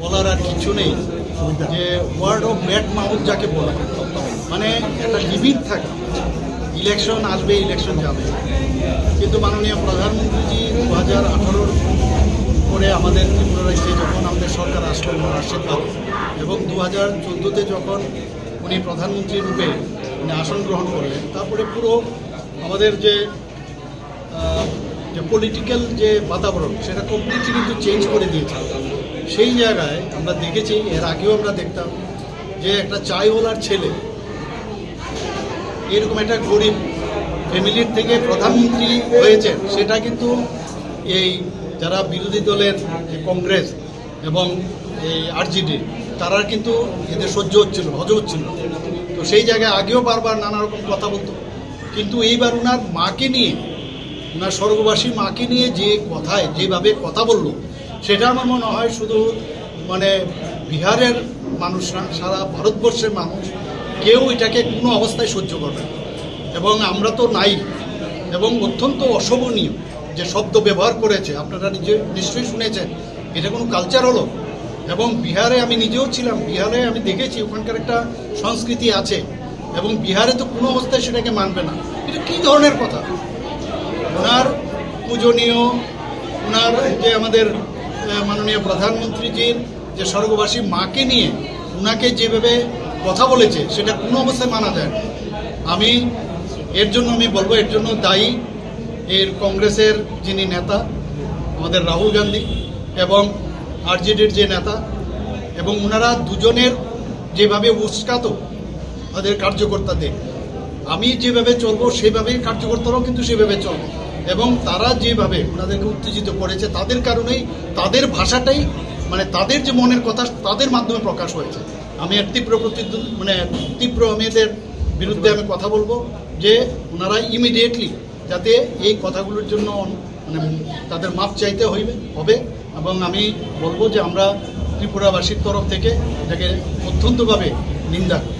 বলার আর কিছু নেই যে ওয়ার্ড অফ ব্যাড মাউথ যাকে বলা। মানে একটা লিমিট থাকে। ইলেকশন আসবে ইলেকশন যাবে। কিন্তু মাননীয় প্রধানমন্ত্রীজি দু হাজার আঠারোর পরে আমাদের ত্রিপুরা রাজ্যে যখন আমাদের সরকার আসলো আশীর্বাদ। এবং দু হাজার চোদ্দোতে যখন উনি প্রধানমন্ত্রী রূপে উনি আসন গ্রহণ করলেন তারপরে পুরো আমাদের যে যে পলিটিক্যাল যে বাতাবরণ সেটা কমপ্লিটলি কিন্তু চেঞ্জ করে দিয়েছে। সেই জায়গায় আমরা দেখেছি, এর আগেও আমরা দেখতাম যে একটা চাইওয়ালার ছেলে, এরকম একটা গরিব ফ্যামিলির থেকে প্রধানমন্ত্রী হয়েছে সেটা কিন্তু এই যারা বিরোধী দলের কংগ্রেস এবং এই আরজিডি, তারা কিন্তু এদের সহ্য হচ্ছিল হজম হচ্ছিল তো সেই জায়গায় আগেও বারবার নানা রকম কথা বলতো। কিন্তু এইবার ওনার মাকে নিয়ে ওনার স্বর্গবাসী মাকে নিয়ে যে কথায়, যেভাবে কথা বলল সেটা আমার মনে হয় শুধু মানে বিহারের মানুষ সারা ভারতবর্ষের মানুষ, কেউ এটাকে কোনো অবস্থায় সহ্য করবে এবং আমরা তো নাই, এবং অত্যন্ত অশোভনীয় যে শব্দ ব্যবহার করেছে। আপনারা নিজে নিশ্চয়ই শুনেছেন, এটা কোনো কালচার হলো? এবং বিহারে আমি নিজেও ছিলাম, বিহারে আমি দেখেছি ওখানকার একটা সংস্কৃতি আছে, এবং বিহারে তো কোনো অবস্থায় সেটাকে মানবে না। এটা কী ধরনের কথা? ওনার পূজনীয়, ওনার যে আমাদের মাননীয় প্রধানমন্ত্রীজির যে স্বর্গবাসী মাকে নিয়ে ওনাকে যেভাবে কথা বলেছে, সেটা কোনো অবস্থায় মানা যায় আমি এর জন্য আমি বলব, এর জন্য দায়ী এর কংগ্রেসের যিনি নেতা, আমাদের রাহুল গান্ধী এবং আরজেডির যে নেতা, এবং ওনারা দুজনের যেভাবে উস্কাত তাদের কার্যকর্তাদের, আমি যেভাবে চলবো সেভাবেই কার্যকর্তারাও কিন্তু সেভাবে চলবে। এবং তারা যেভাবে ওনাদেরকে উত্তেজিত করেছে, তাদের কারণেই তাদের ভাষাটাই মানে তাদের যে মনের কথা, তাদের মাধ্যমে প্রকাশ হয়েছে। আমি এক তীব্র মানে তীব্র আমি এদের বিরুদ্ধে আমি কথা বলব যে ওনারা ইমিডিয়েটলি যাতে এই কথাগুলোর জন্য মানে তাদের মাপ চাইতে হইবে, হবে। এবং আমি বলব যে আমরা ত্রিপুরাবাসীর তরফ থেকে এটাকে অত্যন্তভাবে নিন্দা করি।